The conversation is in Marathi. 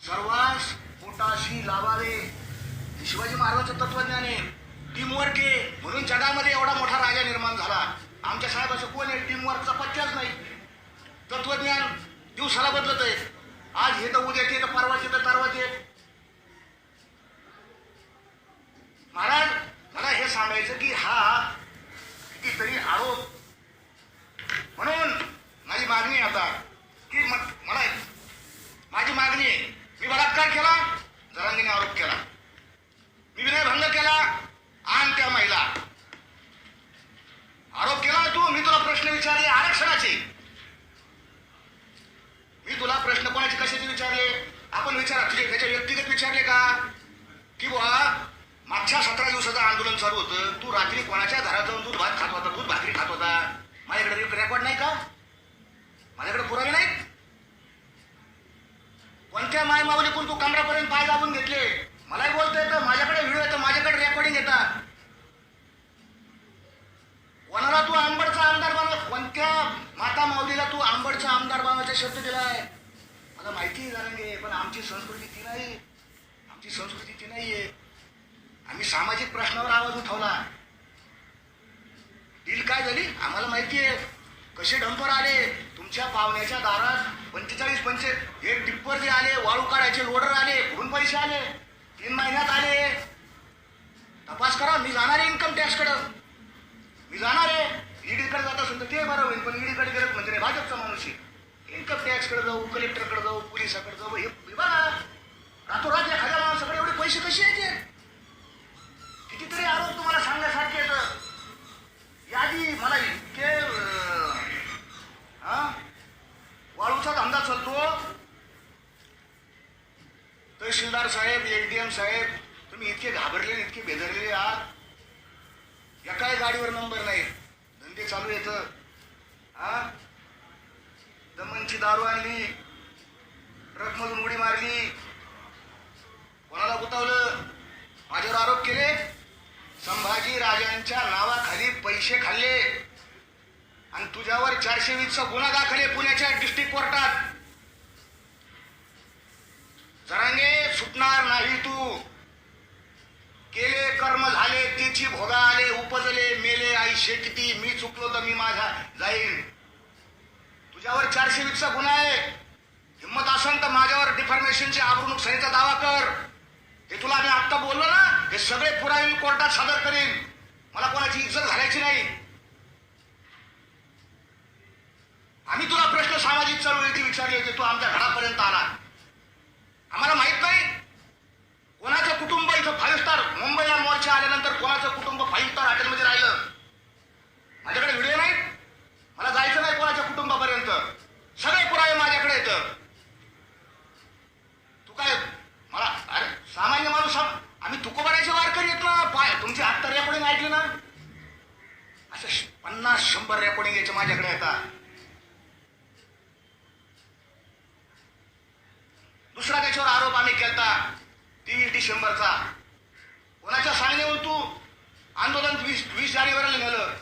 सर्वांस पोटाशी लावावे. शिवाजी महाराजांचं तत्वज्ञान आहे टीमवर्क आहे म्हणून जगामध्ये एवढा मोठा राजा निर्माण झाला. आमच्या साहेबाचं कोण आहे? टीमवर्कचा पत्त्याच नाही. तत्वज्ञान दिवसाला बदलत आहे. आज हे तर उद्या ते तर परवाचे तर परवाचे महाराज मला हे सांगायचं की हा कितीतरी आरोप म्हणून माझी मागणी आता की मला माझी मागणी आहे मी बलात्कार केला जरांगीने आरोप केला. मी विनयभंग केला आण त्या महिला. आरोप केला तू मी तुला प्रश्न विचारले आरक्षणाचे. मी तुला प्रश्न कोणाचे कशाचे विचारले? आपण विचारा तुझे त्याच्या व्यक्तिगत विचारले का? की बुवा मागच्या सतरा दिवसाचं आंदोलन चालू होतं. तू रात्री कोणाच्या घरात जाऊन दूध भात खात होता? दूध भाकरी खात होता? माझ्याकडे रेकॉर्ड नाही का माझ्याकडे पुरावे नाहीत कोणत्या माय माऊलीकून तू कमरापर्यंत पाय दाबून घेतले मलाही बोलता येतं माझ्याकडे व्हिडिओ येतं माझ्याकडे रेकॉर्डिंग येतात कोणाला तू आंबडचा आमदार बनव कोणत्या माता माऊलीला तू आंबडचा आमदार बनवायचा शब्द दिलाय मला माहिती आहे जाणगे पण आमची संस्कृती ती नाही आमची संस्कृती ती नाहीये. आम्ही सामाजिक प्रश्नावर आवाज उठवला. डील काय झाली? आम्हाला माहिती आहे. कसे डंपर आले? तुमच्या पाहुण्याच्या दारात पंचेचाळीस पंचे एक टिप्पर जे आले वाळू काढायचे लोडर आले कुठून पैसे आले तीन महिन्यात आले. तपास करा मी जाणार आहे इन्कम टॅक्सकडं मी जाणार आहे. ईडीकडे जात असेल तर ते बरं होईल पण ईडीकडे गेलं म्हणजे भाजपचा माणूस आहे. इन्कम जाऊ कलेक्टरकडे जाऊ पोलिसाकडे जाऊ हे हे बघा रातोरात एखाद्या माणसाकडे एवढे पैसे कसे यायचे? कितीतरी आरोप तुम्हाला सांगण्यासारखे येतं यादी मला इतके हा वाळूचा धंदा चालतो. तहसीलदार साहेब एम साहेब तुम्ही इतके घाबरलेले इतके बेदरलेले आहात. एकाही गाडीवर नंबर नाही. धंदे चालू येत दमनची दारू आणली. ट्रकमधून उडी मारली. कोणाला गुतावलं? माझ्यावर आरोप केले? संभाजी राजांच्या नावाखाली पैसे खाल्ले. आणि तुझ्यावर चारशे वीसचा गुन्हा दाखल आहे पुण्याच्या डिस्ट्रिक्ट कोर्टात जरांगे सुटणार नाही तू. केले कर्म झाले तिची भोगा आले उपजले मेले आई किती मी चुकलो तर मी माझा जाईन. तुझ्यावर चारशे वीसचा गुन्हा आहे. हिंमत असेल तर माझ्यावर डिफॉर्मेशनची आबरू नुकसानीचा दावा कर. हे तुला मी आत्ता बोललो ना हे सगळे पुरावे मी कोर्टात सादर करीन. मला कोणाची इज्जत घालायची नाही. आम्ही तुला प्रश्न सामाजिक चळवळीचे विचारले होते तू आमच्या घरापर्यंत आला आम्हाला माहीत नाही कोणाचं कुटुंब इथं फाईव्ह स्टार मुंबईला मोर्चा आल्यानंतर कोणाचं कुटुंब फाईव्ह स्टार हॉटेलमध्ये राहिलं माझ्याकडे व्हिडिओ नाही मला जायचं नाही कोणाच्या कुटुंबापर्यंत सगळे पुरावे माझ्याकडे येतं तू काय मला अरे सामान्य माणूस सम- आम्ही तुकोबाराचे वारकरी येत ना. पाय तुमची आत्ता रेकॉर्डिंग ऐकली ना. असं पन्नास शंभर रेकॉर्डिंग याचे माझ्याकडे येतात दुसरा त्याच्यावर आरोप आम्ही केलता तीस डिसेंबरचा. कोणाच्या सांगण्यावर तू आंदोलन वीस वीस जानेवारीला नेलं?